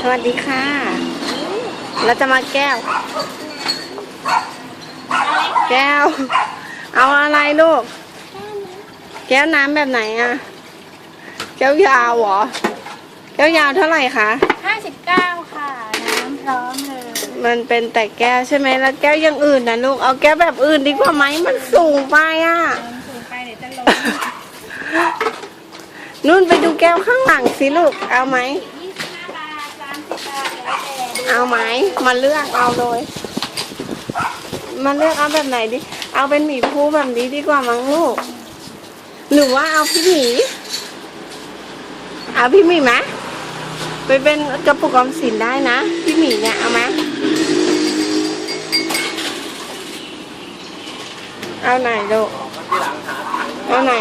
สวัสดีค่ะ เราจะมาแก้ว แก้ว เอาอะไรลูก แก้วน้ำแบบไหนอะแก้วยาวเหรอ แก้วยาวเท่าไหร่คะห้าสิบเก้าค่ะ น้ำพร้อมเลย มันเป็นแต่แก้วใช่ไหมแล้วแก้วอยังอื่นนะลูก เอาแก้วแบบอื่นดีกว่าไหมมันสูงไปอะลงสูงไปเดี๋ยวจะลงนุ่นไปดูแก้วข้างหลังสิลูก เอาไหม เอาไหมมาเลือกเอาเลย มาเลือกเอาแบบไหนดิ เอาเป็นหมีภูแบบนี้ดีกว่ามั้งลูก หรือว่าเอาพี่หมี เอาพี่หมีไหมไปเป็นกระปุกออมสินได้นะ พี่หมีเนี่ยเอาไหมเอาไหนลูกเอาไหน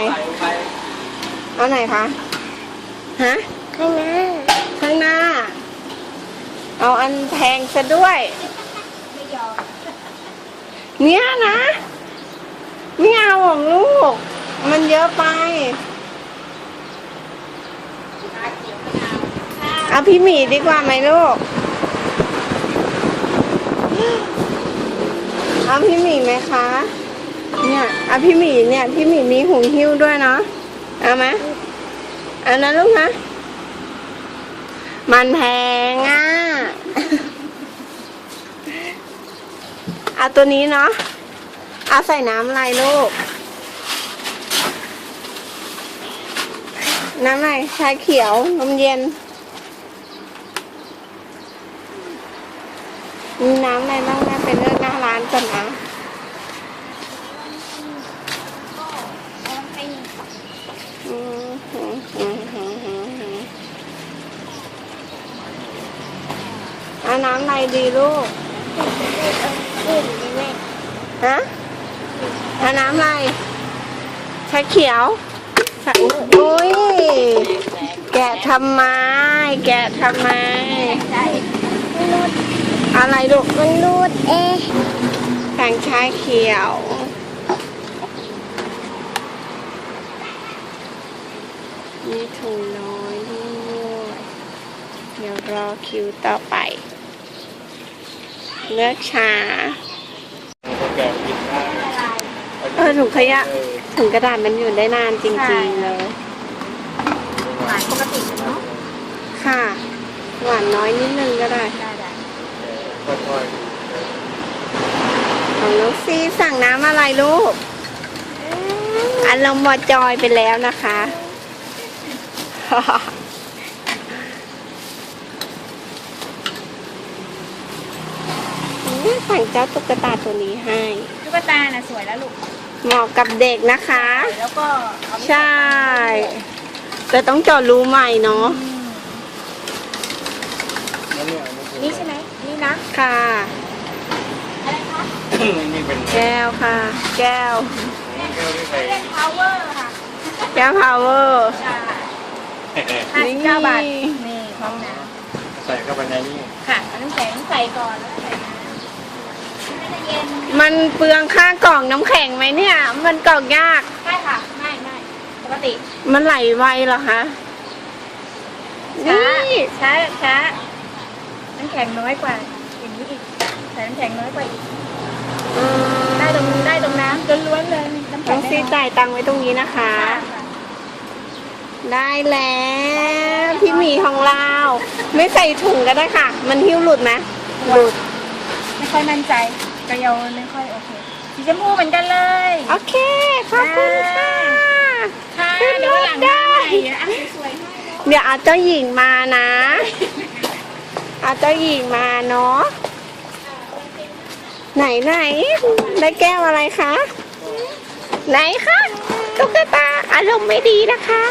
เอาไหนคะ ฮะข้างหน้าข้างหน้า เอาอันแพงซะด้วย ไม่ยอมเนี่ยนะไม่เอาของลูก มันเยอะไปเอาพี่หมีดีกว่าไหมลูก เอาพี่หมีไหมคะ เนี่ยเอาพี่หมีเนี่ย พี่หมีมีหูหิ้วด้วยเนาะเอาไหมเอานะลูกนะ มันแพงอะ เอาตัวนี้เนาะเอาใส่น้ำอะไรลูก น้ำอะไรชาเขียวนมเย็น มีน้ำอะไรบ้างแม่ไปเลือกหน้าร้านก่อนนะอืมหืมหืมหืมหืมหืมเอาน้ำอะไรดีลูก ฮะเอาน้ำอะไรชาเขียวชาอุ้ย แกะทำไม แกะทำไม อะไรลูกมนุษย์เอ๊ะแผงชาเขียว นี่ถุงน้อยด้วยเดี๋ยวรอคิวต่อไป เลือกชา แกกินได้ละลายเออถุงขยะ ถุงกระดาษมันอยู่ได้นานจใช่ริงๆเลยหวานปกติเนาะค่ะ หวานน้อยนิดนึงก็ได้ได้ได้ค่อยของน้องซีสั่งน้ำอะไรลูกอันลงมอจอยไปแล้วนะคะ สั่งเจ้าตุ๊กตาตัวนี้ให้ ตุ๊กตาน่ะสวยแล้วลูก เหมาะกับเด็กนะคะ แล้วก็เอาไปใช่ แต่ต้องเจอดรูใหม่เนาะอืมๆแล้วเนี่ยมันนี่ใช่ไหมนี่นะ ค่ะ อะไรคะนี่เป็นแก้วค่ะ แก้ว แก้วที่ใส่เรียก power ค่ะแก้วพาวเวอร์ ใช่ห้าสิบเก้าบาท นี่พร้อมน้ใส่เข้าไปในนี้ำค่ะเอาน้ำแข็งใส่ก่อนแล้วก็ใส่น้ำมันจะ เย็นมันเปลืองค่ากล่องน้ำแข็งไหมเนี่ย มันกล่องยาก ใช่ค่ะ ไม่ไม่ปกติมันไหลไวเหรอคะช้านี่ช้าช้าน้ำแข็งน้อยกว่าอย่างนี้อีกใส่น้ำแข็งน้อยกว่าอีก อืมได้ตรงได้ตรงน้ำล้วนๆเลยน้ำแข็น้งองซีได้น้อยจ่ายตังค์ไว้ตรงนี้นะคะ ค่ะค่ะได้แล้วพี่หมีของเรา ไม่ใส่ถุงก็ได้ค่ะ มันหิ้วหลุดไหมหลุด ไม่ค่อยมั่นใจ กระเยาไม่ค่อยโอเคสีชมพูเหมือนกันเลยโอเค ขอบคุณค่ะ ค่ะขึ้นเดี๋ยวรวันถหลังได้มาใหม่เดี๋ยวอะสวยๆให้เนอะเดี๋ยวเอาเจ้าหญิงมานะ เอาเจ้าหญิงมาเนาะ ไหนไหนได้แก้วอะไรคะ ไหนคะตุ๊กตาอารมณ์ไม่ดีนะคะ